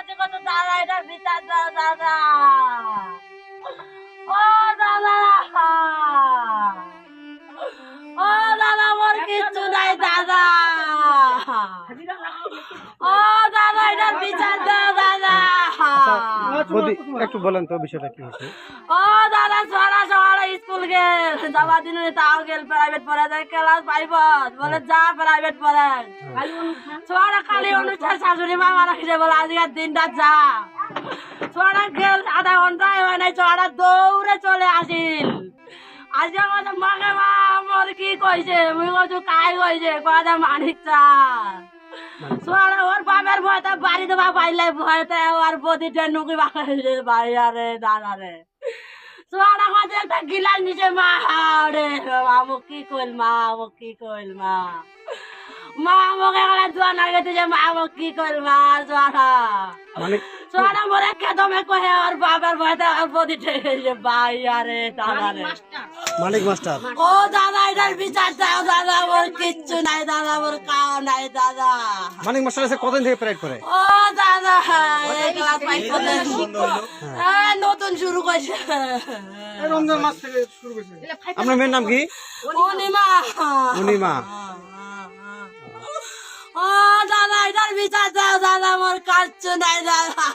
কাছে কত দাদা এটা বিচার দাও দাদা। ও দাদা। ও দাদা মোর কিচ্ছু নাই দাদা। ও দাদা এটা বিচার দাও দাদা। একটু বলেন তো বিষয়টা কি হয়েছে? ও দাদা স্কুল যাবা দিন তাও গেল প্রাইভেট ক্লাস বলে, যা প্রাইভেট পড়ে সোনা খালি অনুষ্ঠান শাশুড়ি বলে, আজকের দিনটা যা। সোনা গেল আধা হয় নাই সোনা দৌড়ে চলে আসিল। আজকে আমাদের মাকে মা, আমার কি কইছে? মুই কইছো কাই কইছে? কয়টা মানিক চান সোনা ওর বাপের ভয়তে বাড়ি দেবা পাইলে ভয়তে ওর বদিটা নুকি বাড়ি বাড়ি আরে রে। গিলাস নিচে মা রে মামু কি কইল মা আমু কি কইল মা? মা আমাকে গলা দোয়া না গেছে যে মা আমু কি কইল মা সোনা মানে সোনা মরে কেদমে কহে ওর বাপের ভয়তে ওর বদিটা যে ভাই আরে তাহলে মানিক মাস্টার। ও দাদা এটার বিচার দাও দাদা ওর কিচ্ছু নাই দাদা ওর খাওয়া নাই দাদা। মানিক মাস্টার এসে কতদিন থেকে প্যারেড করে? ও দাদা হ্যাঁ, নতুন শুরু করছে রমজান মাস থেকে শুরু করেছে আপনার মেয়ের নাম কি? পূর্ণিমা পূর্ণিমা ও দাদা এটার বিচার দাও দাদা মোর কাচ্ছু নাই দাদা।